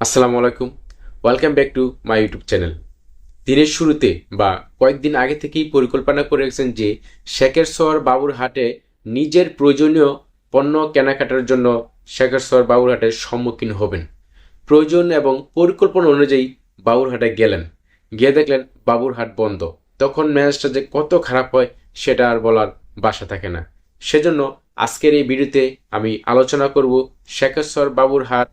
আসসালামু আলাইকুম। Welcome back to my YouTube channel দিনের শুরুতে বা কয়েকদিন আগে থেকেই পরিকল্পনা করে রেখেছেন যে শেখের শহর বাবুরহাটে নিজের প্রয়োজনীয় পণ্য কেনাকাটার জন্য শেখের শহর বাবুরহাটের সম্মুখীন হবেন। প্রয়োজন এবং পরিকল্পনা অনুযায়ী বাবুরহাটে গেলেন। গিয়ে দেখলেন বাবুরহাট বন্ধ। তখন ম্যানেজটা যে কত খারাপ হয় সেটা আর বলার বাসা থাকে না। সেজন্য আজকের এই ভিডিওতে আমি আলোচনা করব শেখেশ্বর বাবুর হাট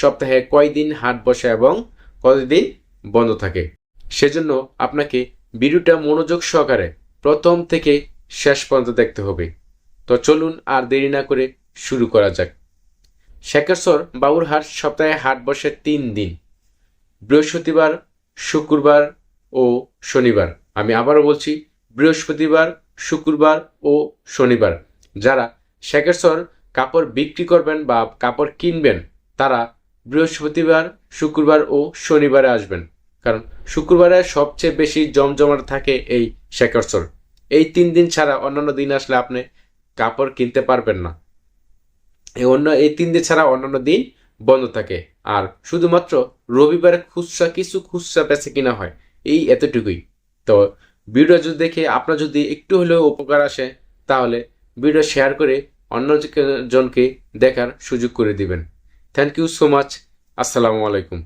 সপ্তাহে কয়দিন হাট বসে এবং কতদিন বন্ধ থাকে? সেজন্য আপনাকে ভিডিওটা মনোযোগ সহকারে প্রথম থেকে শেষ পর্যন্ত দেখতে হবে। তো চলুন আর দেরি না করে শুরু করা যাক। শেখেশ্বর বাবুর হাট সপ্তাহে হাট বসে তিন দিন। বৃহস্পতিবার, শুক্রবার ও শনিবার। আমি আবারও বলছি, বৃহস্পতিবার, শুক্রবার ও শনিবার। যারা শেখেশ্বর কাপড় বিক্রি করবেন বা কাপড় কিনবেন, তারা বৃহস্পতিবার, শুক্রবার ও শনিবারে আসবেন, কারণ শুক্রবারে সবচেয়ে বেশি জমজমাট থাকে এই শেখেশ্বর এই তিন দিন ছাড়া অন্যান্য দিন আসলে আপনি কাপড় কিনতে পারবেন না। এই অন্য, এই তিন দিন ছাড়া অন্যান্য দিন বন্ধ থাকে। আর শুধুমাত্র রবিবারে খুচরা, কিছু খুচরা বেচে কিনা হয়, এই এতটুকুই। তো ভিডিও যদি দেখে আপনার যদি একটু হলেও উপকার আসে, তাহলে ভিডিও শেয়ার করে অন্য জনকে দেখার সুযোগ করে দিবেন। থ্যাংক ইউ সো মাচ আসসালামু আলাইকুম